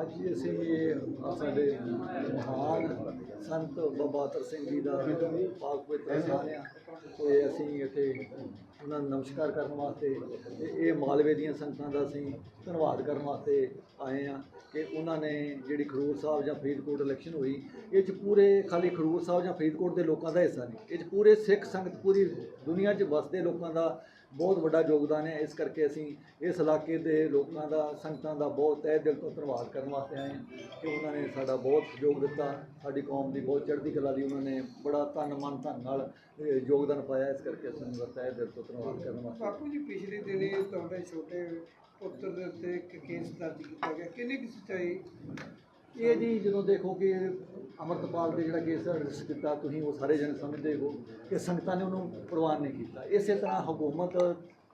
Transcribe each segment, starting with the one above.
ਅੱਜ ਅਸੀਂ ਇਹ ਸਾਡੇ ਮਹਾਨ ਸੰਤ ਬਾਬਾ ਤਰ ਸਿੰਘ ਜੀ ਦਾ ਪਾਕ ਪਵਿੱਤਰ ਸਥਾਨ ਆ। ਤੇ ਅਸੀਂ ਇੱਥੇ ਉਹਨਾਂ ਨੂੰ ਨਮਸਕਾਰ ਕਰਨ ਵਾਸਤੇ ਤੇ ਇਹ ਮਾਲਵੇ ਦੀਆਂ ਸੰਗਤਾਂ ਦਾ ਅਸੀਂ ਧੰਨਵਾਦ ਕਰਨ ਵਾਸਤੇ ਆਏ ਆ ਕਿ ਉਹਨਾਂ ਨੇ ਜਿਹੜੀ ਖਰੂਰ ਸਾਹਿਬ ਜਾਂ ਫਰੀਦਕੋਟ ਇਲੈਕਸ਼ਨ ਹੋਈ, ਇਹ ਚ ਪੂਰੇ ਖਾਲੀ ਖਰੂਰ ਸਾਹਿਬ ਜਾਂ ਫਰੀਦਕੋਟ ਦੇ ਲੋਕਾਂ ਦਾ ਹਿੱਸਾ ਨਹੀਂ, ਇਹ ਚ ਪੂਰੇ ਸਿੱਖ ਸੰਗਤ, ਪੂਰੀ ਦੁਨੀਆ 'ਚ ਵਸਦੇ ਲੋਕਾਂ ਦਾ ਬਹੁਤ ਵੱਡਾ ਯੋਗਦਾਨ ਹੈ। ਇਸ ਕਰਕੇ ਅਸੀਂ ਇਸ ਇਲਾਕੇ ਦੇ ਲੋਕਾਂ ਦਾ, ਸੰਗਤਾਂ ਦਾ ਬਹੁਤ ਤਹਿ ਦਿਲ ਤੋਂ ਧੰਨਵਾਦ ਕਰਨ ਵਾਸਤੇ ਆਏ ਹਾਂ ਕਿ ਉਹਨਾਂ ਨੇ ਸਾਡਾ ਬਹੁਤ ਸਹਿਯੋਗ ਦਿੱਤਾ। ਸਾਡੀ ਕੌਮ ਦੀ ਬਹੁਤ ਚੜ੍ਹਦੀ ਕਲਾ ਦੀ ਉਹਨਾਂ ਨੇ ਬੜਾ ਤਨ ਮਨ ਧਨ ਨਾਲ ਯੋਗਦਾਨ ਪਾਇਆ। ਇਸ ਕਰਕੇ ਸਾਨੂੰ ਉਹਨਾਂ ਦਾ ਤਹਿ ਦਿਲ ਤੋਂ ਧੰਨਵਾਦ ਕਰਨ ਵਾਸਤੇ ਬਾਪੂ ਜੀ, ਪਿਛਲੇ ਦਿਨੀ ਤੁਹਾਡੇ ਛੋਟੇ ਪੁੱਤਰ ਦੇ ਉੱਤੇ ਕੇਸ ਦਰਜ ਕੀਤਾ ਗਿਆ। ਕਿੰਨੀ ਕੁ ਸੱਚਾਈ ਇਹ ਜੀ ਜਦੋਂ ਦੇਖੋ ਕਿ ਅਮਰਤਪਾਲ ਦੇ ਜਿਹੜਾ ਕੇਸ ਰਜਿਸਟਰ ਕੀਤਾ, ਤੁਸੀਂ ਉਹ ਸਾਰੇ ਜਣੇ ਸਮਝਦੇ ਹੋ ਕਿ ਸੰਗਤਾਂ ਨੇ ਉਹਨੂੰ ਪ੍ਰਵਾਨ ਨਹੀਂ ਕੀਤਾ। ਇਸੇ ਤਰ੍ਹਾਂ ਹਕੂਮਤ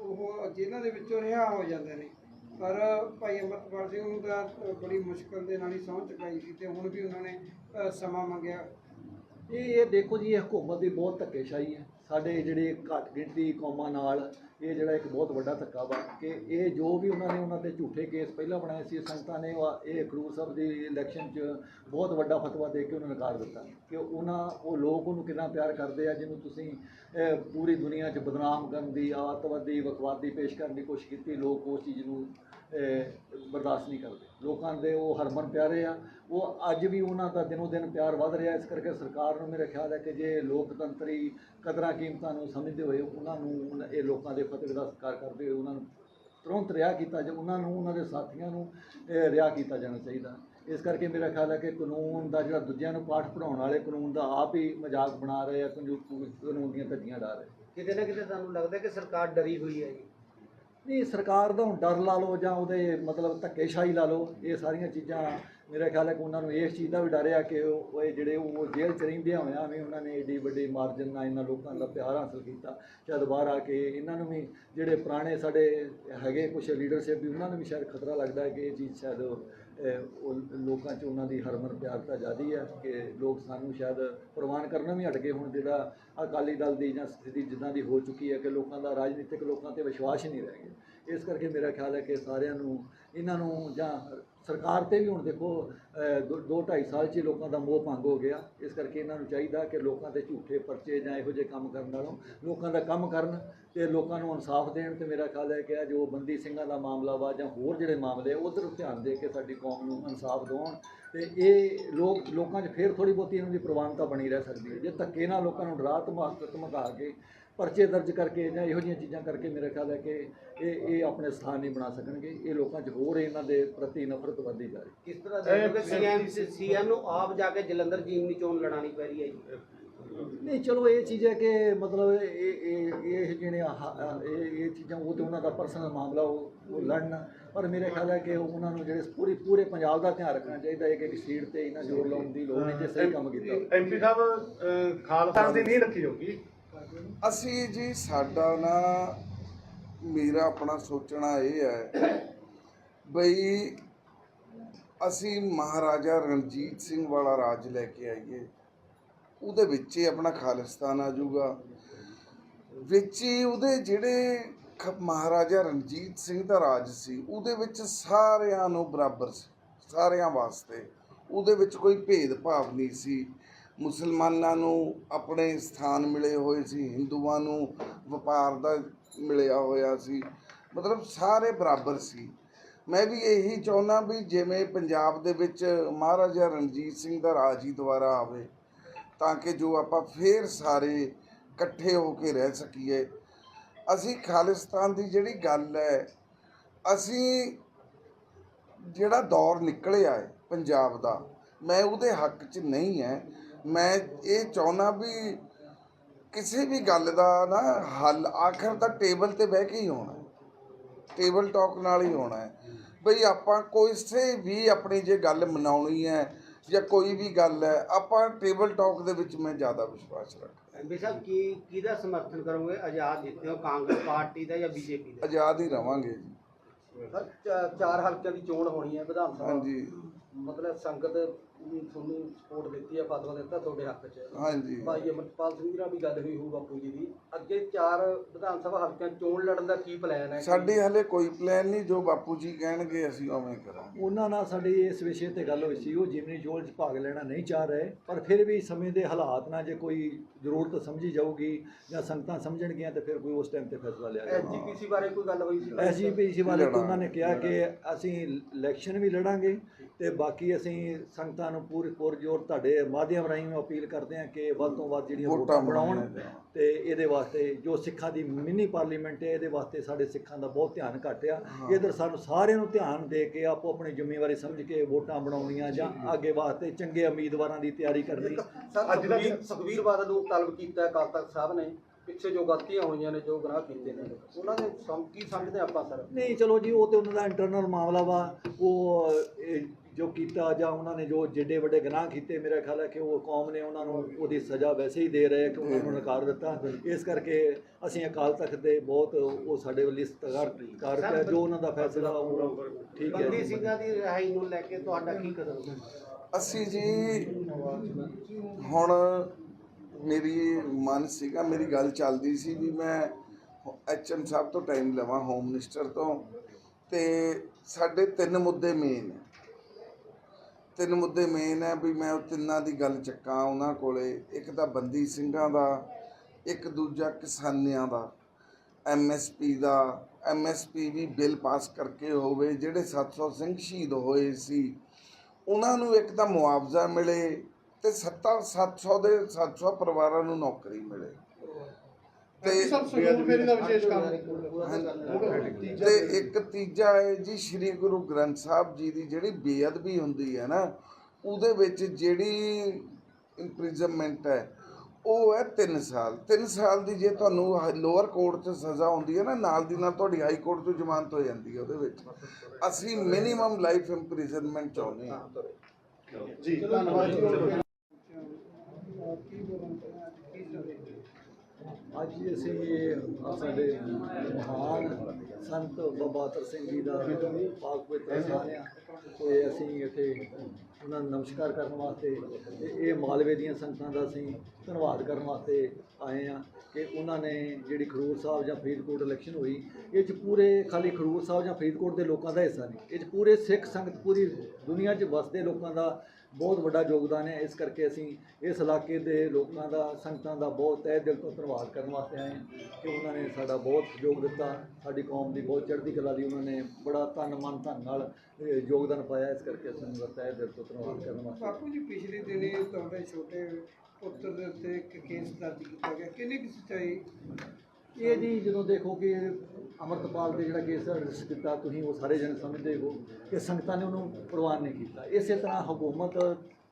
ਉਹ ਜੇਲ੍ਹਾਂ ਦੇ ਵਿੱਚੋਂ ਰਿਹਾ ਹੋ ਜਾਂਦੇ ਨੇ। ਪਰ ਭਾਈ ਅਮਰਪਾਲ ਸਿੰਘ ਨੂੰ ਤਾਂ ਬੜੀ ਮੁਸ਼ਕਲ ਦੇ ਨਾਲ ਹੀ ਸਹੁੰ ਚੁਕਾਈ ਸੀ ਤੇ ਹੁਣ ਵੀ ਉਹਨਾਂ ਨੇ ਸਮਾਂ ਮੰਗਿਆ। ਇਹ ਇਹ ਦੇਖੋ ਜੀ, ਇਹ ਹਕੂਮਤ ਦੀ ਬਹੁਤ ਧੱਕੇਸ਼ਾਹੀ ਹੈ। ਸਾਡੇ ਜਿਹੜੇ ਘੱਟ ਗਿਣਤੀ ਕੌਮਾਂ ਨਾਲ ਇਹ ਜਿਹੜਾ ਇੱਕ ਬਹੁਤ ਵੱਡਾ ਧੱਕਾ ਵਾ ਕਿ ਇਹ ਜੋ ਵੀ ਉਹਨਾਂ ਨੇ ਉਹਨਾਂ ਤੇ ਝੂਠੇ ਕੇਸ ਪਹਿਲਾਂ ਬਣਾਏ ਸੀ, ਸੰਗਤਾਂ ਨੇ ਉਹ- ਇਹ ਖਡੂਰ ਸਾਹਿਬ ਦੀ ਇਲੈਕਸ਼ਨ 'ਚ ਬਹੁਤ ਵੱਡਾ ਫਤਵਾ ਦੇ ਕੇ ਉਹਨਾਂ ਨੂੰ ਨਕਾਰ ਦਿੱਤਾ ਕਿ ਉਹਨਾਂ, ਉਹ ਲੋਕ ਉਹਨੂੰ ਕਿੰਨਾ ਪਿਆਰ ਕਰਦੇ ਆ, ਜਿਹਨੂੰ ਤੁਸੀਂ ਪੂਰੀ ਦੁਨੀਆ 'ਚ ਬਦਨਾਮ ਕਰਨ ਦੀ, ਆਤਵਾਦੀ, ਵਕਵਾਦੀ ਪੇਸ਼ ਕਰਨ ਦੀ ਕੋਸ਼ਿਸ਼ ਕੀਤੀ, ਲੋਕ ਉਸ ਚੀਜ਼ ਨੂੰ ਬਰਦਾਸ਼ਤ ਨਹੀਂ ਕਰਦੇ। ਲੋਕਾਂ ਦੇ ਉਹ ਹਰਮਨ ਪਿਆਰੇ ਆ। ਉਹ ਅੱਜ ਵੀ ਉਹਨਾਂ ਦਾ ਦਿਨੋ ਦਿਨ ਪਿਆਰ ਵੱਧ ਰਿਹਾ। ਇਸ ਕਰਕੇ ਸਰਕਾਰ ਨੂੰ ਮੇਰਾ ਖਿਆਲ ਹੈ ਕਿ ਜੇ ਲੋਕਤੰਤਰੀ ਕਦਰਾਂ ਕੀਮਤਾਂ ਨੂੰ ਸਮਝਦੇ ਹੋਏ ਉਹਨਾਂ ਨੂੰ ਇਹ ਲੋਕਾਂ ਦੇ ਫਤਿਹ ਦਾ ਸਤਿਕਾਰ ਕਰਦੇ ਹੋਏ ਉਹਨਾਂ ਨੂੰ ਤੁਰੰਤ ਰਿਹਾ ਕੀਤਾ ਜਾ ਉਹਨਾਂ ਨੂੰ, ਉਹਨਾਂ ਦੇ ਸਾਥੀਆਂ ਨੂੰ ਰਿਹਾ ਕੀਤਾ ਜਾਣਾ ਚਾਹੀਦਾ। ਇਸ ਕਰਕੇ ਮੇਰਾ ਖਿਆਲ ਹੈ ਕਿ ਕਾਨੂੰਨ ਦਾ ਜਿਹੜਾ ਦੂਜਿਆਂ ਨੂੰ ਪਾਠ ਪੜਾਉਣ ਵਾਲੇ ਕਾਨੂੰਨ ਦਾ ਆਪ ਹੀ ਮਜ਼ਾਕ ਬਣਾ ਰਹੇ ਆ ਕਾਨੂੰਨ ਕਾਨੂੰਨ ਦੀਆਂ ਧੱਜੀਆਂ ਡਾ ਰਹੇ ਕਿਤੇ ਨਾ ਕਿਤੇ ਤੁਹਾਨੂੰ ਲੱਗਦਾ ਕਿ ਸਰਕਾਰ ਡਰੀ ਹੋਈ ਹੈ ਜੀ। ਨਹੀਂ ਸਰਕਾਰ ਦਾ ਹੁਣ ਡਰ ਲਾ ਲਓ ਜਾਂ ਉਹਦੇ ਮਤਲਬ ਧੱਕੇਸ਼ਾਹੀ ਲਾ ਲਓ, ਇਹ ਸਾਰੀਆਂ ਚੀਜ਼ਾਂ ਮੇਰਾ ਖਿਆਲ ਹੈ ਕਿ ਉਹਨਾਂ ਨੂੰ ਇਸ ਚੀਜ਼ ਦਾ ਵੀ ਡਰ ਆ ਕਿ ਉਹ ਇਹ ਜਿਹੜੇ ਉਹ ਜੇਲ੍ਹ ਚ ਰਹਿੰਦੇ ਹੋਇਆਂ ਵੀ ਉਹਨਾਂ ਨੇ ਏਡੀ ਵੱਡੀ ਮਾਰਜਨ ਨਾਲ ਇਹਨਾਂ ਲੋਕਾਂ ਦਾ ਪਿਆਰ ਹਾਸਲ ਕੀਤਾ। ਸ਼ਾਇਦ ਬਾਹਰ ਆ ਕੇ ਇਹਨਾਂ ਨੂੰ ਵੀ ਜਿਹੜੇ ਪੁਰਾਣੇ ਸਾਡੇ ਹੈਗੇ ਕੁਝ ਲੀਡਰਸ਼ਿਪ ਵੀ, ਉਹਨਾਂ ਨੂੰ ਵੀ ਸ਼ਾਇਦ ਖਤਰਾ ਲੱਗਦਾ ਹੈ ਕਿ ਇਹ ਚੀਜ਼ ਸ਼ਾਇਦ ਲੋਕਾਂ 'ਚ ਉਹਨਾਂ ਦੀ ਹਰਮਨ ਪਿਆਰਤਾ ਜ਼ਿਆਦੀ ਹੈ ਕਿ ਲੋਕ ਸਾਨੂੰ ਸ਼ਾਇਦ ਪ੍ਰਵਾਨ ਕਰਨਾ ਵੀ ਹਟ ਗਏ ਹੁਣ, ਜਿਹੜਾ ਅਕਾਲੀ ਦਲ ਦੀ ਜਾਂ ਸਥਿਤੀ ਜਿੱਦਾਂ ਦੀ ਹੋ ਚੁੱਕੀ ਹੈ ਕਿ ਲੋਕਾਂ ਦਾ ਰਾਜਨੀਤਿਕ ਲੋਕਾਂ ਤੇ ਵਿਸ਼ਵਾਸ ਹੀ ਨਹੀਂ ਰਹਿ ਗਿਆ। ਇਸ ਕਰਕੇ ਮੇਰਾ ਖਿਆਲ ਹੈ ਕਿ ਸਾਰਿਆਂ ਨੂੰ, ਇਹਨਾਂ ਨੂੰ ਜਾਂ ਸਰਕਾਰ ਤੇ ਵੀ ਹੁਣ ਦੇਖੋ ਅਹ, ਦੋ ਦੋ ਢਾਈ ਸਾਲ 'ਚ ਲੋਕਾਂ ਦਾ ਮੋਹ ਭੰਗ ਹੋ ਗਿਆ। ਇਸ ਕਰਕੇ ਇਹਨਾਂ ਨੂੰ ਚਾਹੀਦਾ ਕਿ ਲੋਕਾਂ ਦੇ ਝੂਠੇ ਪਰਚੇ ਜਾਂ ਇਹੋ ਜਿਹੇ ਕੰਮ ਕਰਨ ਨਾਲੋਂ ਲੋਕਾਂ ਦਾ ਕੰਮ ਕਰਨ ਤੇ ਲੋਕਾਂ ਨੂੰ ਇਨਸਾਫ ਦੇਣ ਤੇ ਮੇਰਾ ਖਿਆਲ ਹੈ ਕਿ ਜੋ ਬੰਦੀ ਸਿੰਘਾਂ ਦਾ ਮਾਮਲਾ ਵਾ ਜਾਂ ਹੋਰ ਜਿਹੜੇ ਮਾਮਲੇ ਉਧਰ ਧਿਆਨ ਦੇ ਕੇ ਸਾਡੀ ਕੌਮ ਨੂੰ ਇਨਸਾਫ ਦਿਵਾਉਣ ਤੇ ਇਹ ਲੋਕ ਲੋਕਾਂ 'ਚ ਫੇਰ ਥੋੜੀ ਬਹੁਤੀ ਇਹਨਾਂ ਦੀ ਪ੍ਰਵਾਨਤਾ ਬਣੀ ਰਹਿ ਸਕਦੀ ਹੈ। ਜੇ ਧੱਕੇ ਨਾਲ ਲੋਕਾਂ ਨੂੰ ਡਰਾ ਧਮਾ ਧਮਕਾ ਕੇ ਪਰਚੇ ਦਰਜ ਕਰਕੇ ਜਾਂ ਇਹੋ ਜਿਹੀਆਂ ਚੀਜ਼ਾਂ ਕਰਕੇ ਮੇਰਾ ਖਿਆਲ ਹੈ ਕਿ ਇਹ ਇਹ ਆਪਣੇ ਸਥਾਨ ਨਹੀਂ ਬਣਾ ਸਕਣਗੇ। ਇਹ ਲੋਕਾਂ 'ਚ ਹੋਰ ਇਹਨਾਂ ਦੇ ਪ੍ਰਤੀ ਨਫ਼ਰਤ ਵਧਦੀ ਜਾ ਰਹੀ ਕਿਸ ਤਰ੍ਹਾਂ ਦੇਖੋਗੇ ਸੀਐਮ ਸੀਐਮ ਨੂੰ ਆਪ ਜਾ ਕੇ ਜਲੰਧਰ ਜੀਮਨੀ ਚੋਣ ਲੜਾਣੀ ਪੈ ਰਹੀ ਹੈ ਜੀ? ਨਹੀਂ ਚਲੋ ਇਹ ਚੀਜ਼ ਹੈ ਕਿ ਮਤਲਬ ਇਹ ਇਹ ਇਹ ਜਿਹੜੇ ਇਹ ਇਹ ਚੀਜ਼ਾਂ ਉਹ ਤੇ ਉਹਨਾਂ ਦਾ ਪਰਸਨਲ ਮਾਮਲਾ ਉਹ ਲੜਨ। ਪਰ ਮੇਰੇ ਖਿਆਲ ਹੈ ਕਿ ਉਹਨਾਂ ਨੂੰ ਜਿਹੜੇ ਪੂਰੀ ਪੂਰੇ ਪੰਜਾਬ ਦਾ ਧਿਆਨ ਰੱਖਣਾ ਚਾਹੀਦਾ ਹੈ ਕਿ ਇੱਕ ਸੀਟ ਤੇ ਇਹਨਾਂ ਜ਼ੋਰ ਲਾਉਣ ਦੀ ਲੋੜ ਨਹੀਂ ਜੇ ਸਹੀ ਕੰਮ ਕੀਤਾ। ਐਮਪੀ ਸਾਹਿਬ ਖਾਲਸਾ ਦੀ ਨਹੀਂ ਰੱਖੀ ਹੋਗੀ ਅਸੀਂ ਜੀ, ਸਾਡਾ ਨਾ ਮੇਰਾ ਆਪਣਾ ਸੋਚਣਾ ਇਹ ਹੈ ਬਈ ਅਸੀਂ ਮਹਾਰਾਜਾ ਰਣਜੀਤ ਸਿੰਘ ਵਾਲਾ ਰਾਜ ਲੈ ਕੇ ਆਈਏ। ਉਹਦੇ ਵਿੱਚ ਹੀ ਆਪਣਾ ਖਾਲਿਸਤਾਨ ਆ ਜਾਊਗਾ। ਵਿੱਚ ਹੀ ਉਹਦੇ ਜਿਹੜੇ ਖ- ਮਹਾਰਾਜਾ ਰਣਜੀਤ ਸਿੰਘ ਦਾ ਰਾਜ ਸੀ, ਉਹਦੇ ਵਿੱਚ ਸਾਰਿਆਂ ਨੂੰ ਬਰਾਬਰ ਸੀ, ਸਾਰਿਆਂ ਵਾਸਤੇ। ਉਹਦੇ ਵਿੱਚ ਕੋਈ ਭੇਦਭਾਵ ਨਹੀਂ ਸੀ। ਮੁਸਲਮਾਨਾਂ ਨੂੰ ਆਪਣੇ ਸਥਾਨ ਮਿਲੇ ਹੋਏ ਸੀ, ਹਿੰਦੂਆਂ ਨੂੰ ਵਪਾਰ ਦਾ ਮਿਲਿਆ ਹੋਇਆ ਸੀ। ਮਤਲਬ ਸਾਰੇ ਬਰਾਬਰ ਸੀ। ਮੈਂ ਵੀ ਇਹੀ ਚਾਹੁੰਦਾ ਵੀ ਜਿਵੇਂ ਪੰਜਾਬ ਦੇ ਵਿੱਚ ਮਹਾਰਾਜਾ ਰਣਜੀਤ ਸਿੰਘ ਦਾ ਰਾਜ ਹੀ ਦੁਬਾਰਾ ਆਵੇ, ਤਾਂ ਕਿ ਜੋ ਆਪਾਂ ਫੇਰ ਸਾਰੇ ਇਕੱਠੇ ਹੋ ਕੇ ਰਹਿ ਸਕੀਏ। ਅਸੀਂ ਖਾਲਿਸਤਾਨ ਦੀ ਜਿਹੜੀ ਗੱਲ ਹੈ, ਅਸੀਂ ਜਿਹੜਾ ਦੌਰ ਨਿਕਲਿਆ ਹੈ ਪੰਜਾਬ ਦਾ, ਮੈਂ ਉਹਦੇ ਹੱਕ 'ਚ ਨਹੀਂ ਹੈ। ਮੈਂ ਇਹ ਚਾਹੁੰਦਾ ਵੀ ਕਿਸੇ ਵੀ ਗੱਲ ਦਾ ਨਾ ਹੱਲ ਆਖਰ ਤਾਂ ਟੇਬਲ ਤੇ ਬਹਿ ਕੇ ਹੀ ਹੋਣਾ ਹੈ। ਟੇਬਲ ਟਾਕ ਨਾਲ ਹੀ ਹੋਣਾ ਹੈ। ਬਈ ਆਪਾਂ ਕੋਈ ਵੀ ਆਪਣੀ ਜੇ ਗੱਲ ਮਨਾਉਣੀ ਹੈ ਜਾਂ ਕੋਈ ਵੀ ਗੱਲ ਹੈ ਆਪਾਂ ਟੇਬਲ ਟਾਕ ਦੇ ਵਿੱਚ ਮੈਂ ਜ਼ਿਆਦਾ ਵਿਸ਼ਵਾਸ ਰੱਖਦਾ। ਐਮਪੀ ਸਾਹਿਬ ਕੀ ਕਿਹਦਾ ਸਮਰਥਨ ਕਰੋਗੇ? ਆਜ਼ਾਦ ਜਿੱਤੇ ਹੋ ਕਾਂਗਰਸ ਪਾਰਟੀ ਦਾ ਜਾਂ ਬੀਜੇਪੀ ਦਾ? ਆਜ਼ਾਦ ਹੀ ਰਵਾਂਗੇ ਜੀ। ਸਰ ਚਾਰ ਹਲਕਿਆਂ ਦੀ ਚੋਣ ਹੋਣੀ ਹੈ ਵਿਧਾਨ ਸਭਾ। ਹਾਂਜੀ। ਮਤਲਬ ਸੰਗਤ ਤੁਹਾਨੂੰ ਸਪੋਰਟ ਦਿੱਤੀ ਹੈ ਫਤਵਾ ਦਿੱਤਾ ਤੁਹਾਡੇ ਹੱਕ 'ਚ। ਹਾਂਜੀ। ਭਾਈ ਅਮਰਪਾਲ ਸਿੰਘ ਜੀ ਨਾਲ ਵੀ ਗੱਲ ਹੋਈ ਹੋਊ ਬਾਪੂ ਜੀ ਦੀ। ਅੱਗੇ ਚਾਰ ਵਿਧਾਨ ਸਭਾ ਹਲਕਿਆਂ 'ਚ ਚੋਣ ਲੜਨ ਦਾ ਕੀ ਪਲਾਨ ਹੈ? ਸਾਡੀ ਹਲੇ ਕੋਈ ਪਲਾਨ ਨਹੀਂ ਜੋ ਬਾਪੂ ਜੀ ਕਹਿਣਗੇ ਅਸੀਂ ਉਵੇਂ ਕਰਾਂਗੇ। ਉਹਨਾਂ ਨਾਲ ਸਾਡੀ ਇਸ ਵਿਸ਼ੇ ਤੇ ਗੱਲ ਹੋਈ ਸੀ ਉਹ ਜਿਮਨੀ ਜੋਲ 'ਚ ਭਾਗ ਲੈਣਾ ਨਹੀਂ ਚਾਹ ਰਹੇ ਪਰ ਫਿਰ ਵੀ ਸਮੇਂ ਦੇ ਹਾਲਾਤ ਨਾਲ ਜੇ ਕੋਈ ਜ਼ਰੂਰਤ ਸਮਝੀ ਜਾਊਗੀ ਜਾਂ ਸੰਗਤਾਂ ਸਮਝਣਗੀਆਂ ਤੇ ਫਿਰ ਕੋਈ ਉਸ ਟਾਈਮ ਤੇ ਫੈਸਲਾ ਲਿਆ ਜਾਊਗਾ। ਐਸਜੀਪੀਸੀ ਬਾਰੇ ਕੋਈ ਗੱਲ ਹੋਈ ਸੀ? ਐਸਜੀਪੀਸੀ ਤੋਂ ਉਹਨਾਂ ਨੇ ਕਿਹਾ ਕਿ ਅਸੀਂ ਇਲੈਕਸ਼ਨ ਵੀ ਲੜਾਂਗੇ ਤੇ ਬਾਕੀ ਅਸੀਂ ਸੰਗਤਾਂ ਨੂੰ ਪੂਰੇ ਪੁਰਜੋਰ ਤੁਹਾਡੇ ਮਾਧਿਅਮ ਰਾਹੀਂ ਅਪੀਲ ਕਰਦੇ ਹਾਂ ਕਿ ਵੱਧ ਤੋਂ ਵੱਧ ਜਿਹੜੀਆਂ ਵੋਟਾਂ ਬਣਾਉਣ। ਤੇ ਇਹਦੇ ਵਾਸਤੇ ਜੋ ਸਿੱਖਾਂ ਦੀ ਮਿੰਨੀ ਪਾਰਲੀਮੈਂਟ ਹੈ ਇਹਦੇ ਵਾਸਤੇ ਸਾਡੇ ਸਿੱਖਾਂ ਦਾ ਬਹੁਤ ਧਿਆਨ ਘੱਟ ਆ। ਇਧਰ ਸਾਨੂੰ ਸਾਰਿਆਂ ਨੂੰ ਧਿਆਨ ਦੇ ਕੇ ਆਪੋ ਆਪਣੀ ਜ਼ਿੰਮੇਵਾਰੀ ਸਮਝ ਕੇ ਵੋਟਾਂ ਬਣਾਉਣੀਆਂ ਜਾਂ ਅੱਗੇ ਵਾਸਤੇ ਚੰਗੇ ਉਮੀਦਵਾਰਾਂ ਦੀ ਤਿਆਰੀ ਕਰਨੀ ਸਰ ਸੁਖਬੀਰ ਸੁਖਬੀਰ ਬਾਦਲ ਨੂੰ ਤਲਬ ਕੀਤਾ ਹੈ ਅਕਾਲ ਤਖਤ ਸਾਹਿਬ ਨੇ। ਪਿੱਛੇ ਜੋ ਗਲਤੀਆਂ ਹੋਈਆਂ ਨੇ ਜੋ ਗੁਨਾਹ ਕੀਤੇ ਨੇ ਉਹਨਾਂ ਦੇ ਸਮ ਕੀ ਸਮਝਦੇ ਆਪਾਂ ਸਰ? ਨਹੀਂ ਚਲੋ ਜੀ ਉਹ ਤੇ ਉਹਨਾਂ ਦਾ ਇੰਟਰਨਲ ਮਾਮਲਾ ਵਾ। ਉਹ ਇਹ ਜੋ ਕੀਤਾ ਜਾਂ ਉਹਨਾਂ ਨੇ ਜੋ ਜਿੱਡੇ ਵੱਡੇ ਗੁਨਾਹ ਕੀਤੇ ਮੇਰਾ ਖਿਆਲ ਹੈ ਕਿ ਉਹ ਕੌਮ ਨੇ ਉਹਨਾਂ ਨੂੰ ਉਹਦੀ ਸਜ਼ਾ ਵੈਸੇ ਹੀ ਦੇ ਰਹੇ ਕਿ ਉਹਨਾਂ ਨੂੰ ਨਕਾਰ ਦਿੱਤਾ। ਇਸ ਕਰਕੇ ਅਸੀਂ ਅਕਾਲ ਤਖਤ ਦੇ ਬਹੁਤ ਉਹ ਸਾਡੇ ਵੱਲ ਸਤਿਕਾਰ ਕਰ ਪਿਆ ਜੋ ਉਹਨਾਂ ਦਾ ਫੈਸਲਾ ਉਹ ਠੀਕ ਹੈ। ਬੰਦੀ। ਸਿੰਘਾਂ ਦੀ ਰਿਹਾਈ ਨੂੰ ਲੈ ਕੇ ਤੁਹਾਡਾ ਕੀ ਕਦਮ ਹੈ? ਅਸੀਂ ਜੀ ਹੁਣ ਮੇਰੀ ਮਨ ਸੀਗਾ, ਮੇਰੀ ਗੱਲ ਚੱਲਦੀ ਸੀ ਵੀ ਮੈਂ ਐਚਐਮ ਸਾਹਿਬ ਤੋਂ ਟਾਈਮ ਲਵਾਂ ਹੋਮ ਮਿਨਿਸਟਰ ਤੋਂ। ਤੇ ਸਾਡੇ ਤਿੰਨ ਮੁੱਦੇ ਮੇਨ ਤਿੰਨ ਮੁੱਦੇ ਮੇਨ ਹੈ ਵੀ ਮੈਂ ਉਹ ਤਿੰਨਾਂ ਦੀ ਗੱਲ ਚੱਕਾਂ ਉਹਨਾਂ ਕੋਲੇ। ਇੱਕ ਤਾਂ ਬੰਦੀ ਸਿੰਘਾਂ ਦਾ, ਇੱਕ ਦੂਜਾ ਕਿਸਾਨਿਆਂ ਦਾ। ਐਮਐਸਪੀ ਦਾ ਐਮਐਸਪੀ ਵੀ ਬਿੱਲ ਪਾਸ ਕਰਕੇ ਹੋਵੇ, ਜਿਹੜੇ 700 ਸਿੰਘ ਸ਼ਹੀਦ ਹੋਏ ਸੀ, ਉਹਨਾਂ ਨੂੰ ਇੱਕ ਤਾਂ ਮੁਆਵਜ਼ਾ ਮਿਲੇ ਤੇ 7 700 ਦੇ 700 ਪਰਿਵਾਰਾਂ ਨੂੰ ਨੌਕਰੀ ਮਿਲੇ। ਤੇ ਸਭ ਸਕੂਲ ਫੇਰੀ ਦਾ ਵਿਸ਼ੇਸ਼ ਕੰਮ। ਤੇ ਇੱਕ ਤੀਜਾ ਹੈ ਜੀ ਸ੍ਰੀ ਗੁਰੂ ਗ੍ਰੰਥ ਸਾਹਿਬ ਜੀ ਦੀ ਜਿਹੜੀ ਬੇਅਦਬੀ ਹੁੰਦੀ ਹੈ ਨਾ ਉਹਦੇ ਵਿੱਚ ਜਿਹੜੀ ਇੰਪ੍ਰਿਜ਼ਨਮੈਂਟ ਹੈ ਉਹ ਹੈ 3 ਸਾਲ। 3 ਸਾਲ ਦੀ ਜੇ ਤੁਹਾਨੂੰ ਲੋਅਰ ਕੋਰਟ 'ਚ ਸਜ਼ਾ ਹੁੰਦੀ ਹੈ ਨਾ ਨਾਲ ਦੀ ਨਾਲ ਤੁਹਾਡੀ ਹਾਈ ਕੋਰਟ 'ਚ ਜ਼ਮਾਨਤ ਹੋ ਜਾਂਦੀ ਹੈ ਉਹਦੇ ਵਿੱਚ। ਅਸੀਂ ਮਿਨੀਮਮ ਲਾਈਫ ਇੰਪ੍ਰਿਜ਼ਨਮੈਂਟ ਚਾਹੁੰਦੇ ਹਾਂ। ਜੀ ਧੰਨਵਾਦ ਅੱਜ ਕੀ ਅਸੀਂ ਆਹ ਸਾਡੇ ਮਹਾਨ ਸੰਤ ਬਾਬਾ ਅਤਰ ਸਿੰਘ ਜੀ ਦਾ ਪਾਕ ਪਵਿੱਤਰ ਸਥਾਨ ਆ। ਤੇ ਅਸੀਂ ਇੱਥੇ ਉਹਨਾਂ ਨੂੰ ਨਮਸਕਾਰ ਕਰਨ ਵਾਸਤੇ ਤੇ ਇਹ ਮਾਲਵੇ ਦੀਆਂ ਸੰਗਤਾਂ ਦਾ ਅਸੀਂ ਧੰਨਵਾਦ ਕਰਨ ਵਾਸਤੇ ਆਏ ਆ ਕਿ ਉਹਨਾਂ ਨੇ ਜਿਹੜੀ ਖਰੂਰ ਸਾਹਿਬ ਜਾਂ ਫਰੀਦਕੋਟ ਇਲੈਕਸ਼ਨ ਹੋਈ, ਇਹ 'ਚ ਪੂਰੇ ਖਾਲੀ ਖਰੂਰ ਸਾਹਿਬ ਜਾਂ ਫਰੀਦਕੋਟ ਦੇ ਲੋਕਾਂ ਦਾ ਹਿੱਸਾ ਨਹੀਂ। ਇਹ 'ਚ ਪੂਰੇ ਸਿੱਖ ਸੰਗਤ, ਪੂਰੀ ਦੁਨੀਆ 'ਚ ਵਸਦੇ ਲੋਕਾਂ ਦਾ ਬਹੁਤ ਵੱਡਾ ਯੋਗਦਾਨ ਹੈ। ਇਸ ਕਰਕੇ ਅਸੀਂ ਇਸ ਇਲਾਕੇ ਦੇ ਲੋਕਾਂ ਦਾ, ਸੰਗਤਾਂ ਦਾ ਬਹੁਤ ਤਹਿ ਦਿਲ ਤੋਂ ਧੰਨਵਾਦ ਕਰਨ ਵਾਸਤੇ ਆਏ ਹਾਂ ਕਿ ਉਹਨਾਂ ਨੇ ਸਾਡਾ ਬਹੁਤ ਸਹਿਯੋਗ ਦਿੱਤਾ। ਸਾਡੀ ਕੌਮ ਦੀ ਬਹੁਤ ਚੜ੍ਹਦੀ ਕਲਾ ਦੀ ਉਹਨਾਂ ਨੇ ਬੜਾ ਤਨ ਮਨ ਧਨ ਨਾਲ ਯੋਗਦਾਨ ਪਾਇਆ। ਇਸ ਕਰਕੇ ਸਾਨੂੰ ਉਹਨਾਂ ਤਹਿ ਦਿਲ ਤੋਂ ਧੰਨਵਾਦ ਕਰਨ ਵਾਸਤੇ ਬਾਪੂ ਜੀ, ਪਿਛਲੇ ਦਿਨੀ ਤੁਹਾਡੇ ਛੋਟੇ ਪੁੱਤਰ ਦੇ ਉੱਤੇ ਕੇਸ ਦਰਜ ਕੀਤਾ ਗਿਆ। ਕਿੰਨੀ ਕੁ ਸੱਚਾਈ? ਇਹ ਜੀ ਜਦੋਂ ਦੇਖੋ ਕਿ ਅਮਰਤਪਾਲ ਦੇ ਜਿਹੜਾ ਕੇਸ ਰਜਿਸਟਰ ਕੀਤਾ, ਤੁਸੀਂ ਉਹ ਸਾਰੇ ਜਣੇ ਸਮਝਦੇ ਹੋ ਕਿ ਸੰਗਤਾਂ ਨੇ ਉਹਨੂੰ ਪ੍ਰਵਾਨ ਨਹੀਂ ਕੀਤਾ। ਇਸੇ ਤਰ੍ਹਾਂ ਹਕੂਮਤ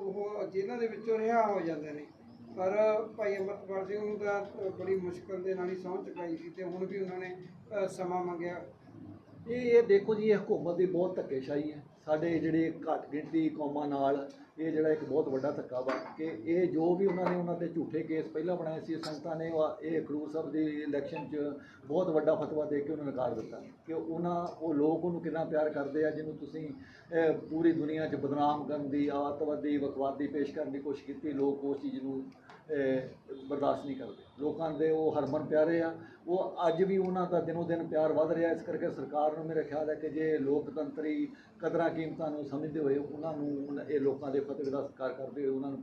ਉਹ ਜੇਲ੍ਹਾਂ ਦੇ ਵਿੱਚੋਂ ਰਿਹਾ ਹੋ ਜਾਂਦੇ ਨੇ। ਪਰ ਭਾਈ ਅਮਰਪਾਲ ਸਿੰਘ ਨੂੰ ਤਾਂ ਬੜੀ ਮੁਸ਼ਕਲ ਦੇ ਨਾਲ ਹੀ ਸਹੁੰ ਚੁਕਾਈ ਸੀ ਤੇ ਹੁਣ ਵੀ ਉਹਨਾਂ ਨੇ ਸਮਾਂ ਮੰਗਿਆ। ਇਹ ਇਹ ਦੇਖੋ ਜੀ, ਇਹ ਹਕੂਮਤ ਦੀ ਬਹੁਤ ਧੱਕੇਸ਼ਾਹੀ ਹੈ। ਸਾਡੇ ਜਿਹੜੇ ਘੱਟ ਗਿਣਤੀ ਕੌਮਾਂ ਨਾਲ ਇਹ ਜਿਹੜਾ ਇੱਕ ਬਹੁਤ ਵੱਡਾ ਧੱਕਾ ਵਾ ਕਿ ਇਹ ਜੋ ਵੀ ਉਹਨਾਂ ਨੇ ਉਹਨਾਂ ਤੇ ਝੂਠੇ ਕੇਸ ਪਹਿਲਾਂ ਬਣਾਏ ਸੀ, ਸੰਗਤਾਂ ਨੇ ਉਹ- ਇਹ ਖਡੂਰ ਸਾਹਿਬ ਦੀ ਇਲੈਕਸ਼ਨ 'ਚ ਬਹੁਤ ਵੱਡਾ ਫਤਵਾ ਦੇ ਕੇ ਉਹਨਾਂ ਨੂੰ ਨਕਾਰ ਦਿੱਤਾ ਕਿ ਉਹਨਾਂ, ਉਹ ਲੋਕ ਉਹਨੂੰ ਕਿੰਨਾ ਪਿਆਰ ਕਰਦੇ ਆ, ਜਿਹਨੂੰ ਤੁਸੀਂ ਪੂਰੀ ਦੁਨੀਆ 'ਚ ਬਦਨਾਮ ਕਰਨ ਦੀ, ਆਤਵਾਦੀ ਵਕਵਾਦੀ ਪੇਸ਼ ਕਰਨ ਦੀ ਕੋਸ਼ਿਸ਼ ਕੀਤੀ, ਲੋਕ ਉਸ ਚੀਜ਼ ਨੂੰ ਬਰਦਾਸ਼ਤ ਨਹੀਂ ਕਰਦੇ। ਲੋਕਾਂ ਦੇ ਉਹ ਹਰਮਨ ਪਿਆਰੇ ਆ, ਉਹ ਅੱਜ ਵੀ ਉਹਨਾਂ ਦਾ ਦਿਨੋ ਦਿਨ ਪਿਆਰ ਵੱਧ ਰਿਹਾ, ਇਸ ਕਰਕੇ ਸਰਕਾਰ ਨੂੰ ਮੇਰੇ ਖਿਆਲ ਹੈ ਕਿ ਜੇ ਲੋਕਤੰਤਰੀ ਕਦਰਾਂ ਕੀਮਤਾਂ ਨੂੰ ਸਮਝਦੇ ਹੋਏ ਉਹਨਾਂ ਨੂੰ, ਇਹ ਲੋਕਾਂ ਦੇ ਫਤਿਹ ਦਾ ਸਤਿਕਾਰ ਕਰਦੇ ਹੋਏ ਉਹਨਾਂ ਨੂੰ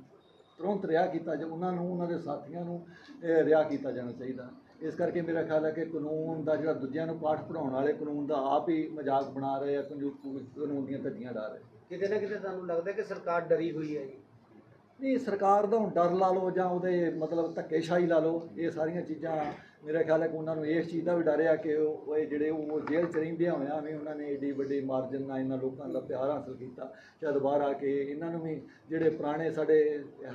ਤੁਰੰਤ ਰਿਹਾ ਕੀਤਾ ਜਾ ਉਹਨਾਂ ਨੂੰ ਉਹਨਾਂ ਦੇ ਸਾਥੀਆਂ ਨੂੰ ਰਿਹਾ ਕੀਤਾ ਜਾਣਾ ਚਾਹੀਦਾ। ਇਸ ਕਰਕੇ ਮੇਰਾ ਖਿਆਲ ਹੈ ਕਿ ਕਾਨੂੰਨ ਦਾ ਜਿਹੜਾ ਦੂਜਿਆਂ ਨੂੰ ਪਾਠ ਪੜਾਉਣ ਵਾਲੇ ਕਾਨੂੰਨ ਦਾ ਆਪ ਹੀ ਮਜ਼ਾਕ ਬਣਾ ਰਹੇ ਆ ਕਾਨੂੰਨ ਕਾਨੂੰਨ ਦੀਆਂ ਧੱਜੀਆਂ ਡਾ ਰਹੇ। ਕਿਤੇ ਨਾ ਕਿਤੇ ਤੁਹਾਨੂੰ ਲੱਗਦਾ ਕਿ ਸਰਕਾਰ ਡਰੀ ਹੋਈ ਹੈ ਜੀ? ਨਹੀਂ ਸਰਕਾਰ ਦਾ ਹੁਣ ਡਰ ਲਾ ਲਓ ਜਾਂ ਉਹਦੇ ਮਤਲਬ ਧੱਕੇਸ਼ਾਹੀ ਲਾ ਲਓ ਇਹ ਸਾਰੀਆਂ ਚੀਜ਼ਾਂ ਮੇਰਾ ਖਿਆਲ ਹੈ ਕਿ ਉਹਨਾਂ ਨੂੰ ਇਸ ਚੀਜ਼ ਦਾ ਵੀ ਡਰ ਆ ਕਿ ਉਹ ਇਹ ਜਿਹੜੇ ਉਹ ਜੇਲ੍ਹ ਚ ਰਹਿੰਦੇ ਹੋਇਆਂ ਵੀ ਉਹਨਾਂ ਨੇ ਏਡੀ ਵੱਡੀ ਮਾਰਜਨ ਨਾਲ ਇਹਨਾਂ ਲੋਕਾਂ ਦਾ ਪਿਆਰ ਹਾਸਲ ਕੀਤਾ। ਸ਼ਾਇਦ ਬਾਹਰ ਆ ਕੇ ਇਹਨਾਂ ਨੂੰ ਵੀ ਜਿਹੜੇ ਪੁਰਾਣੇ ਸਾਡੇ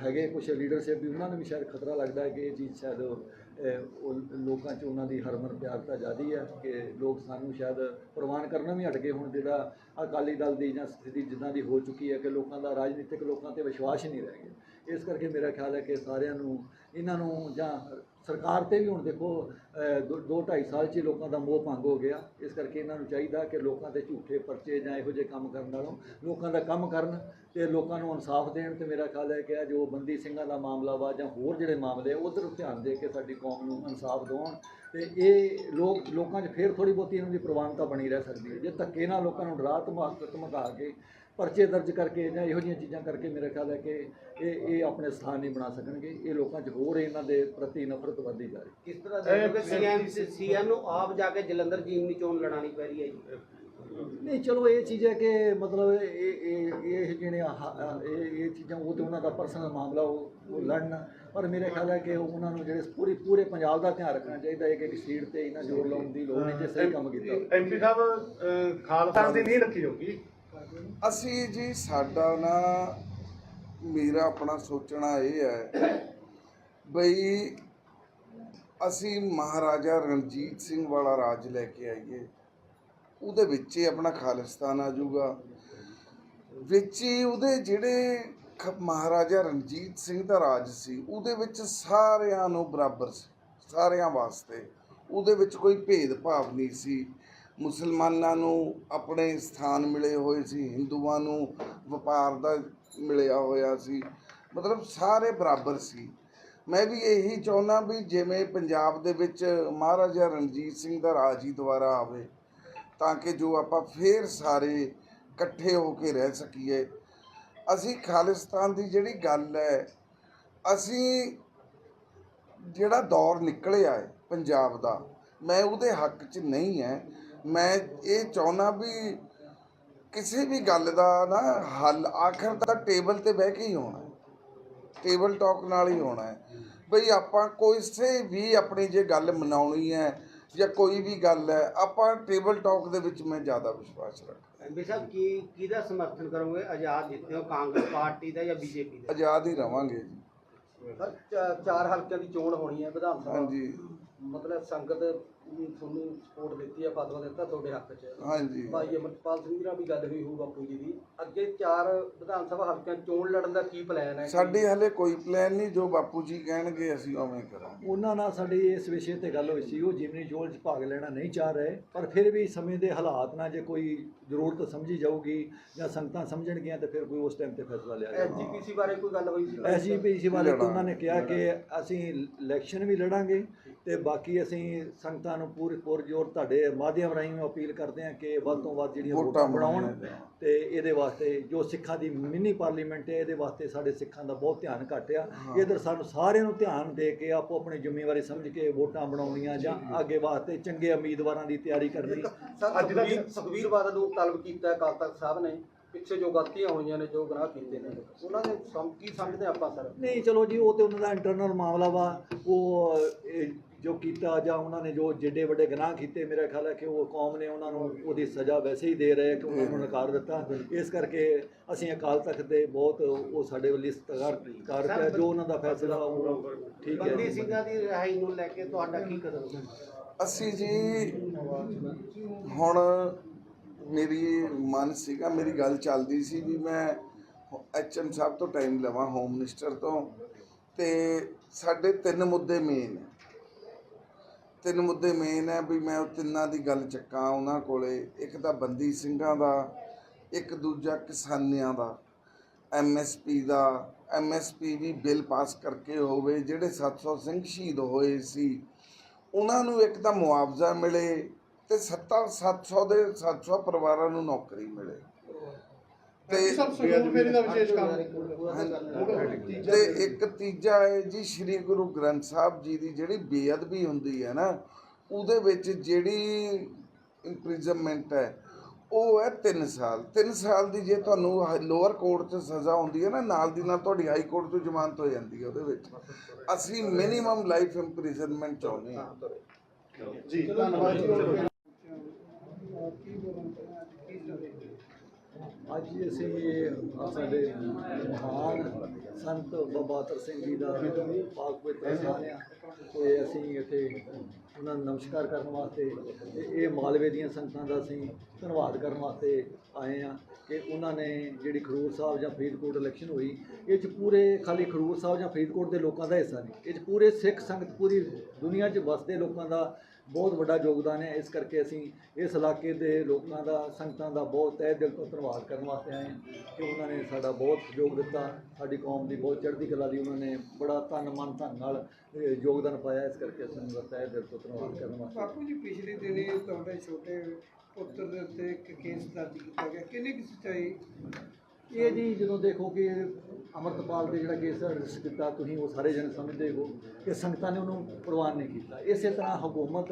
ਹੈਗੇ ਕੁਝ ਲੀਡਰਸ਼ਿਪ ਵੀ ਉਹਨਾਂ ਨੂੰ ਵੀ ਸ਼ਾਇਦ ਖਤਰਾ ਲੱਗਦਾ ਹੈ ਕਿ ਇਹ ਚੀਜ਼ ਸ਼ਾਇਦ ਉਹ ਲੋਕਾਂ 'ਚ ਉਹਨਾਂ ਦੀ ਹਰਮਨ ਪਿਆਰਤਾ ਜ਼ਿਆਦੀ ਹੈ ਕਿ ਲੋਕ ਸਾਨੂੰ ਸ਼ਾਇਦ ਪ੍ਰਵਾਨ ਕਰਨਾ ਵੀ ਹਟ ਗਏ ਹੁਣ ਜਿਹੜਾ ਅਕਾਲੀ ਦਲ ਦੀ ਜਾਂ ਸਥਿਤੀ ਜਿੱਦਾਂ ਦੀ ਹੋ ਚੁੱਕੀ ਹੈ ਕਿ ਲੋਕਾਂ ਦਾ ਰਾਜਨੀਤਿਕ ਲੋਕਾਂ ਤੇ ਵਿਸ਼ਵਾਸ ਹੀ ਨਹੀਂ ਰਹਿ ਗਿਆ। ਇਸ ਕਰਕੇ ਮੇਰਾ ਖਿਆਲ ਹੈ ਕਿ ਸਾਰਿਆਂ ਨੂੰ, ਇਹਨਾਂ ਨੂੰ ਜਾਂ ਸਰਕਾਰ ਤੇ ਵੀ ਹੁਣ ਦੇਖੋ ਅਹ, ਦੋ ਦੋ ਢਾਈ ਸਾਲ 'ਚ ਹੀ ਲੋਕਾਂ ਦਾ ਮੋਹ ਭੰਗ ਹੋ ਗਿਆ। ਇਸ ਕਰਕੇ ਇਹਨਾਂ ਨੂੰ ਚਾਹੀਦਾ ਕਿ ਲੋਕਾਂ ਦੇ ਝੂਠੇ ਪਰਚੇ ਜਾਂ ਇਹੋ ਜਿਹੇ ਕੰਮ ਕਰਨ ਨਾਲੋਂ ਲੋਕਾਂ ਦਾ ਕੰਮ ਕਰਨ ਤੇ ਲੋਕਾਂ ਨੂੰ ਇਨਸਾਫ ਦੇਣ ਤੇ ਮੇਰਾ ਖਿਆਲ ਹੈ ਕਿ ਜੋ ਬੰਦੀ ਸਿੰਘਾਂ ਦਾ ਮਾਮਲਾ ਵਾ ਜਾਂ ਹੋਰ ਜਿਹੜੇ ਮਾਮਲੇ ਆ ਉਧਰ ਧਿਆਨ ਦੇ ਕੇ ਸਾਡੀ ਕੌਮ ਨੂੰ ਇਨਸਾਫ ਦਿਵਾਉਣ ਤੇ ਇਹ ਲੋਕ ਲੋਕਾਂ 'ਚ ਫੇਰ ਥੋੜੀ ਬਹੁਤੀ ਇਹਨਾਂ ਦੀ ਪ੍ਰਵਾਨਤਾ ਬਣੀ ਰਹਿ ਸਕਦੀ ਹੈ। ਜੇ ਧੱਕੇ ਨਾਲ ਲੋਕਾਂ ਨੂੰ ਡਰਾ ਧਮਕ ਧਮਕਾ ਕੇ ਪਰਚੇ ਦਰਜ ਕਰਕੇ ਜਾਂ ਇਹੋ ਜਿਹੀਆਂ ਚੀਜ਼ਾਂ ਕਰਕੇ ਮੇਰਾ ਖਿਆਲ ਹੈ ਕਿ ਇਹ ਇਹ ਆਪਣੇ ਸਥਾਨ ਨਹੀਂ ਬਣਾ ਸਕਣਗੇ। ਇਹ ਲੋਕਾਂ 'ਚ ਹੋਰ ਇਹਨਾਂ ਦੇ ਪ੍ਰਤੀ ਨਫ਼ਰਤ ਵੱਧਦੀ ਜਾ ਰਹੀ। ਕਿਸ ਤਰ੍ਹਾਂ ਦੇਖੋਗੇ ਸੀਐਮ ਸੀਐਮ ਨੂੰ ਆਪ ਜਾ ਕੇ ਜਲੰਧਰ ਜੀਮਨੀ ਚੋਣ ਲੜਾਣੀ ਪੈ ਰਹੀ ਹੈ ਜੀ? ਨਹੀਂ ਚਲੋ ਇਹ ਚੀਜ਼ ਹੈ ਕਿ ਮਤਲਬ ਇਹ ਇਹ ਇਹ ਜਿਹੜੇ ਇਹ ਇਹ ਚੀਜ਼ਾਂ ਉਹ ਤੇ ਉਹਨਾਂ ਦਾ ਪਰਸਨਲ ਮਾਮਲਾ ਉਹ ਲੜਨ। ਪਰ ਮੇਰੇ ਖਿਆਲ ਹੈ ਕਿ ਉਹਨਾਂ ਨੂੰ ਜਿਹੜੇ ਪੂਰੀ ਪੂਰੇ ਪੰਜਾਬ ਦਾ ਧਿਆਨ ਰੱਖਣਾ ਚਾਹੀਦਾ ਹੈ ਕਿ ਇੱਕ ਸੀਟ ਤੇ ਇਹਨਾਂ ਜ਼ੋਰ ਲਾਉਣ ਦੀ ਲੋੜ ਨਹੀਂ ਜੇ ਸਹੀ ਕੰਮ ਕੀਤਾ। ਐਮਪੀ ਸਾਹਿਬ ਖਾਲਸਾ ਦੀ ਨਹੀਂ ਰੱਖੀ ਹੋਗੀ। ਅਸੀਂ ਜੀ ਸਾਡਾ ਨਾ, ਮੇਰਾ ਆਪਣਾ ਸੋਚਣਾ ਇਹ ਹੈ ਬਈ ਅਸੀਂ ਮਹਾਰਾਜਾ ਰਣਜੀਤ ਸਿੰਘ ਵਾਲਾ ਰਾਜ ਲੈ ਕੇ ਆਈਏ। ਉਹਦੇ ਵਿੱਚ ਹੀ ਆਪਣਾ ਖਾਲਿਸਤਾਨ ਆ ਜਾਊਗਾ। ਵਿੱਚ ਹੀ ਉਹਦੇ ਜਿਹੜੇ ਖ- ਮਹਾਰਾਜਾ ਰਣਜੀਤ ਸਿੰਘ ਦਾ ਰਾਜ ਸੀ, ਉਹਦੇ ਵਿੱਚ ਸਾਰਿਆਂ ਨੂੰ ਬਰਾਬਰ ਸੀ, ਸਾਰਿਆਂ ਵਾਸਤੇ। ਉਹਦੇ ਵਿੱਚ ਕੋਈ ਭੇਦਭਾਵ ਨਹੀਂ ਸੀ। ਮੁਸਲਮਾਨਾਂ ਨੂੰ ਆਪਣੇ ਸਥਾਨ ਮਿਲੇ ਹੋਏ ਸੀ, ਹਿੰਦੂਆਂ ਨੂੰ ਵਪਾਰ ਦਾ ਮਿਲਿਆ ਹੋਇਆ ਸੀ। ਮਤਲਬ ਸਾਰੇ ਬਰਾਬਰ ਸੀ। ਮੈਂ ਵੀ ਇਹੀ ਚਾਹੁੰਦਾ ਵੀ ਜਿਵੇਂ ਪੰਜਾਬ ਦੇ ਵਿੱਚ ਮਹਾਰਾਜਾ ਰਣਜੀਤ ਸਿੰਘ ਦਾ ਰਾਜ ਹੀ ਦੁਆਰਾ ਆਵੇ, ਤਾਂ ਕਿ ਜੋ ਆਪਾਂ ਫੇਰ ਸਾਰੇ ਇਕੱਠੇ ਹੋ ਕੇ ਰਹਿ ਸਕੀਏ। ਅਸੀਂ ਖਾਲਿਸਤਾਨ ਦੀ ਜਿਹੜੀ ਗੱਲ ਹੈ, ਅਸੀਂ ਜਿਹੜਾ ਦੌਰ ਨਿਕਲਿਆ ਹੈ ਪੰਜਾਬ ਦਾ, ਮੈਂ ਉਹਦੇ ਹੱਕ 'ਚ ਨਹੀਂ ਹੈ। ਮੈਂ ਇਹ ਚਾਹੁੰਦਾ ਵੀ ਕਿਸੇ ਵੀ ਗੱਲ ਦਾ ਨਾ ਹੱਲ ਆਖਰ ਤਾਂ ਟੇਬਲ ਤੇ ਬਹਿ ਕੇ ਹੀ ਹੋਣਾ ਹੈ। ਟੇਬਲ ਟਾਕ ਨਾਲ ਹੀ ਹੋਣਾ ਹੈ। ਬਈ ਆਪਾਂ ਕੋਈ ਵੀ ਆਪਣੀ ਜੇ ਗੱਲ ਮਨਾਉਣੀ ਹੈ ਜਾਂ ਕੋਈ ਵੀ ਗੱਲ ਹੈ ਆਪਾਂ ਟੇਬਲ ਟਾਕ ਦੇ ਵਿੱਚ ਮੈਂ ਜ਼ਿਆਦਾ ਵਿਸ਼ਵਾਸ ਰੱਖਦਾ। ਐਮਪੀ ਸਾਹਿਬ ਕੀ ਕਿਹਦਾ ਸਮਰਥਨ ਕਰੋਗੇ? ਆਜ਼ਾਦ ਜਿੱਤੇ ਹੋ ਕਾਂਗਰਸ ਪਾਰਟੀ ਦਾ ਜਾਂ ਬੀਜੇਪੀ ਦਾ? ਆਜ਼ਾਦ ਹੀ ਰਵਾਂਗੇ ਜੀ। ਸਰ ਚਾਰ ਹਲਕਿਆਂ ਦੀ ਚੋਣ ਹੋਣੀ ਹੈ ਵਿਧਾਨ ਸਭਾ। ਹਾਂਜੀ। ਮਤਲਬ ਸੰਗਤ ਨੇ ਤੁਹਾਨੂੰ ਸਪੋਰਟ ਦਿੱਤੀ ਹੈ ਫਤਵਾ ਦਿੱਤਾ ਤੁਹਾਡੇ ਹੱਕ 'ਚ। ਹਾਂਜੀ। ਭਾਈ ਅਮਰਪਾਲ ਸਿੰਘ ਜੀ ਨਾਲ ਵੀ ਗੱਲ ਹੋਈ ਹੋਊ ਬਾਪੂ ਜੀ ਦੀ। ਅੱਗੇ ਚਾਰ ਵਿਧਾਨ ਸਭਾ ਹਲਕਿਆਂ 'ਚ ਚੋਣ ਲੜਨ ਦਾ ਕੀ ਪਲਾਨ ਹੈ? ਸਾਡੇ ਹਲੇ ਕੋਈ ਪਲਾਨ ਨਹੀਂ ਜੋ ਬਾਪੂ ਜੀ ਕਹਿਣਗੇ ਅਸੀਂ ਉਵੇਂ ਕਰਾਂਗੇ। ਉਹਨਾਂ ਨਾਲ ਸਾਡੀ ਇਸ ਵਿਸ਼ੇ ਤੇ ਗੱਲ ਹੋਈ ਸੀ ਉਹ ਜਿਮਨੀ ਚੋਲ 'ਚ ਭਾਗ ਲੈਣਾ ਨਹੀਂ ਚਾਹ ਰਹੇ ਪਰ ਫਿਰ ਵੀ ਸਮੇਂ ਦੇ ਹਾਲਾਤ ਨਾਲ ਜੇ ਕੋਈ ਜ਼ਰੂਰਤ ਸਮਝੀ ਜਾਊਗੀ ਜਾਂ ਸੰਗਤਾਂ ਸਮਝਣਗੀਆਂ ਤੇ ਫਿਰ ਕੋਈ ਉਸ ਟਾਈਮ ਤੇ ਫੈਸਲਾ ਲਿਆ ਜਾਊਗਾ। ਐਸਜੀਪੀਸੀ ਬਾਰੇ ਕੋਈ ਗੱਲ ਹੋਈ ਸੀ? ਐਸਜੀਪੀਸੀ ਵਾਲੇ ਤੋਂ ਉਹਨਾਂ ਨੇ ਕਿਹਾ ਕਿ ਅਸੀਂ ਇਲੈਕਸ਼ਨ ਵੀ ਲੜਾਂਗੇ ਤੇ ਬਾਕੀ ਅਸੀਂ ਸੰਗਤਾਂ ਨੂੰ ਪੂਰੀ ਪੁਰਜੋਰ ਤੁਹਾਡੇ ਮਾਧਿਅਮ ਰਾਹੀਂ ਅਪੀਲ ਕਰਦੇ ਹਾਂ ਕਿ ਵੱਧ ਤੋਂ ਵੱਧ ਜਿਹੜੀਆਂ ਵੋਟਾਂ ਬਣਾਉਣ। ਤੇ ਇਹਦੇ ਵਾਸਤੇ ਜੋ ਸਿੱਖਾਂ ਦੀ ਮਿੰਨੀ ਪਾਰਲੀਮੈਂਟ ਹੈ ਇਹਦੇ ਵਾਸਤੇ ਸਾਡੇ ਸਿੱਖਾਂ ਦਾ ਬਹੁਤ ਧਿਆਨ ਘੱਟ ਆ। ਇਧਰ ਸਾਨੂੰ ਸਾਰਿਆਂ ਨੂੰ ਧਿਆਨ ਦੇ ਕੇ ਆਪੋ ਆਪਣੀ ਜ਼ਿੰਮੇਵਾਰੀ ਸਮਝ ਕੇ ਵੋਟਾਂ ਬਣਾਉਣੀਆਂ ਜਾਂ ਅੱਗੇ ਵਾਸਤੇ ਚੰਗੇ ਉਮੀਦਵਾਰਾਂ ਦੀ ਤਿਆਰੀ ਕਰਨੀ। ਅੱਜ ਦਾ ਸੁਖਬੀਰ ਸੁਖਬੀਰ ਬਾਦਲ ਨੂੰ ਤਲਬ ਕੀਤਾ ਹੈ ਅਕਾਲ ਤਖਤ ਸਾਹਿਬ ਨੇ। ਪਿੱਛੇ ਜੋ ਗਲਤੀਆਂ ਹੋਈਆਂ ਨੇ ਜੋ ਗੁਨਾਹ ਕੀਤੇ ਨੇ ਉਹਨਾਂ ਦੇ ਸਮ ਕੀ ਸਮਝਦੇ ਆਪਾਂ ਸਰ? ਨਹੀਂ ਚਲੋ ਜੀ ਉਹ ਤੇ ਉਹਨਾਂ ਦਾ ਇੰਟਰਨਲ ਮਾਮਲਾ ਵਾ। ਉਹ ਜੋ ਕੀਤਾ ਜਾਂ ਉਹਨਾਂ ਨੇ ਜੋ ਜਿੱਡੇ ਵੱਡੇ ਗੁਨਾਹ ਕੀਤੇ ਮੇਰਾ ਖਿਆਲ ਹੈ ਕਿ ਉਹ ਕੌਮ ਨੇ ਉਹਨਾਂ ਨੂੰ ਉਹਦੀ ਸਜ਼ਾ ਵੈਸੇ ਹੀ ਦੇ ਰਹੇ ਕਿ ਉਹਨਾਂ ਨੂੰ ਨਕਾਰ ਦਿੱਤਾ। ਇਸ ਕਰਕੇ ਅਸੀਂ ਅਕਾਲ ਤਖਤ ਦੇ ਬਹੁਤ ਉਹ ਸਾਡੇ ਵੱਲ ਸਤਿਕਾਰ ਕਰ ਰਿਹਾ ਜੋ ਉਹਨਾਂ ਦਾ ਫੈਸਲਾ ਉਹ ਠੀਕ ਹੈ। ਬੰਦੀ ਸਿੰਘਾਂ ਦੀ ਰਿਹਾਈ ਨੂੰ ਲੈ ਕੇ ਤੁਹਾਡਾ ਕੀ ਕਦਮ ਹੈ? ਅਸੀਂ ਜੀ ਹੁਣ ਮੇਰੀ ਮਨ ਸੀਗਾ ਮੇਰੀ ਗੱਲ ਚੱਲਦੀ ਸੀ ਵੀ ਮੈਂ ਐਚਐਮ ਸਾਹਿਬ ਤੋਂ ਟਾਈਮ ਲਵਾਂ ਹੋਮ ਮਿਨਿਸਟਰ ਤੋਂ। ਤੇ ਸਾਡੇ ਤਿੰਨ ਮੁੱਦੇ ਮੇਨ ਹੈ। ਤਿੰਨ ਮੁੱਦੇ ਮੇਨ ਹੈ ਵੀ ਮੈਂ ਉਹ ਤਿੰਨਾਂ ਦੀ ਗੱਲ ਚੱਕਾਂ ਉਹਨਾਂ ਕੋਲੇ। ਇੱਕ ਤਾਂ ਬੰਦੀ ਸਿੰਘਾਂ ਦਾ, ਇੱਕ ਦੂਜਾ ਕਿਸਾਨਿਆਂ ਦਾ ਐਮਐਸਪੀ ਦਾ। ਐਮਐਸਪੀ ਵੀ ਬਿੱਲ ਪਾਸ ਕਰਕੇ ਹੋਵੇ, ਜਿਹੜੇ 700 ਸਿੰਘ ਸ਼ਹੀਦ ਹੋਏ ਸੀ, ਉਹਨਾਂ ਨੂੰ ਇੱਕ ਤਾਂ ਮੁਆਵਜ਼ਾ ਮਿਲੇ ਤੇ 7 700 ਦੇ 700 ਪਰਿਵਾਰਾਂ ਨੂੰ ਨੌਕਰੀ ਮਿਲੇ। ਤੇ ਸਭ ਸਰੂਰ ਫੇਰੀ ਦਾ ਵਿਸ਼ੇਸ਼ ਕੰਮ। ਤੇ ਇੱਕ ਤੀਜਾ ਹੈ ਜੀ ਸ੍ਰੀ ਗੁਰੂ ਗ੍ਰੰਥ ਸਾਹਿਬ ਜੀ ਦੀ ਜਿਹੜੀ ਬੇਅਦਬੀ ਹੁੰਦੀ ਹੈ ਨਾ ਉਹਦੇ ਵਿੱਚ ਜਿਹੜੀ ਇੰਪ੍ਰਿਜ਼ਨਮੈਂਟ ਹੈ ਉਹ ਹੈ 3 ਸਾਲ। 3 ਸਾਲ ਦੀ ਜੇ ਤੁਹਾਨੂੰ ਲੋਅਰ ਕੋਰਟ 'ਚ ਸਜ਼ਾ ਹੁੰਦੀ ਹੈ ਨਾ ਨਾਲ ਦੀ ਨਾਲ ਤੁਹਾਡੀ ਹਾਈ ਕੋਰਟ 'ਚ ਜ਼ਮਾਨਤ ਹੋ ਜਾਂਦੀ ਹੈ ਉਹਦੇ ਵਿੱਚ। ਅਸੀਂ ਮਿਨੀਮਮ ਲਾਈਫ ਇੰਪ੍ਰਿਜ਼ਨਮੈਂਟ ਚਾਹੁੰਦੇ ਹਾਂ। ਜੀ ਧੰਨਵਾਦ ਜੀ ਕੀ ਬੋਲਣਾ ਚਾਹੁੰਦੇ ਕੀ ਸੋਚਦੇ ਅੱਜ ਅਸੀਂ ਇਹ ਸਾਡੇ ਮਹਾਨ ਸੰਤ ਬਾਬਾ ਅਤਰ ਸਿੰਘ ਜੀ ਦਾ ਪਾਕ ਪਵਿੱਤਰ ਸਥਾਨ ਆ। ਤੇ ਅਸੀਂ ਇੱਥੇ ਉਹਨਾਂ ਨੂੰ ਨਮਸਕਾਰ ਕਰਨ ਵਾਸਤੇ ਤੇ ਇਹ ਮਾਲਵੇ ਦੀਆਂ ਸੰਗਤਾਂ ਦਾ ਅਸੀਂ ਧੰਨਵਾਦ ਕਰਨ ਵਾਸਤੇ ਆਏ ਆ ਕਿ ਉਹਨਾਂ ਨੇ ਜਿਹੜੀ ਖਰੂਰ ਸਾਹਿਬ ਜਾਂ ਫਰੀਦਕੋਟ ਇਲੈਕਸ਼ਨ ਹੋਈ, ਇਹ 'ਚ ਪੂਰੇ ਖਾਲੀ ਖਰੂਰ ਸਾਹਿਬ ਜਾਂ ਫਰੀਦਕੋਟ ਦੇ ਲੋਕਾਂ ਦਾ ਹਿੱਸਾ ਨਹੀਂ, ਇਹ 'ਚ ਪੂਰੇ ਸਿੱਖ ਸੰਗਤ, ਪੂਰੀ ਦੁਨੀਆ 'ਚ ਵਸਦੇ ਲੋਕਾਂ ਦਾ ਬਹੁਤ ਵੱਡਾ ਯੋਗਦਾਨ ਹੈ, ਇਸ ਕਰਕੇ ਅਸੀਂ ਇਸ ਇਲਾਕੇ ਦੇ ਲੋਕਾਂ ਦਾ, ਸੰਗਤਾਂ ਦਾ ਬਹੁਤ ਤਹਿ ਦਿਲ ਤੋਂ ਧੰਨਵਾਦ ਕਰਨ ਵਾਸਤੇ ਆਏ ਹਾਂ ਕਿ ਉਹਨਾਂ ਨੇ ਸਾਡਾ ਬਹੁਤ ਸਹਿਯੋਗ ਦਿੱਤਾ, ਸਾਡੀ ਕੌਮ ਦੀ ਬਹੁਤ ਚੜ੍ਹਦੀ ਕਲਾ ਦੀ ਉਹਨਾਂ ਨੇ ਬੜਾ ਤਨ ਮਨ ਧਨ ਨਾਲ ਇਹ ਯੋਗਦਾਨ ਪਾਇਆ ਇਸ ਕਰਕੇ ਅਸੀਂ ਦਾ ਤਹਿ ਦਿਲ ਤੋਂ ਧੰਨਵਾਦ ਕਰਨ ਵਾਸਤੇ। ਬਾਪੂ ਜੀ ਪਿਛਲੇ ਦਿਨੀ ਤੁਹਾਡੇ ਛੋਟੇ ਪੁੱਤਰ ਦੇ ਉੱਤੇ ਇੱਕ ਕੇਸ ਦਰਜ ਕੀਤਾ ਗਿਆ। ਕਿੰਨੀ ਕੁ ਸੱਚਾਈ? ਇਹ ਜੀ ਜਦੋਂ ਦੇਖੋ ਕਿ ਅਮਰਤਪਾਲ ਤੇ ਜਿਹੜਾ ਕੇਸ ਰਜਿਸਟਰ ਕੀਤਾ ਤੁਸੀਂ ਉਹ ਸਾਰੇ ਜਣੇ ਸਮਝਦੇ ਹੋ ਕਿ ਸੰਗਤਾਂ ਨੇ ਉਹਨੂੰ ਪ੍ਰਵਾਨ ਨਹੀਂ ਕੀਤਾ। ਇਸੇ ਤਰ੍ਹਾਂ ਹਕੂਮਤ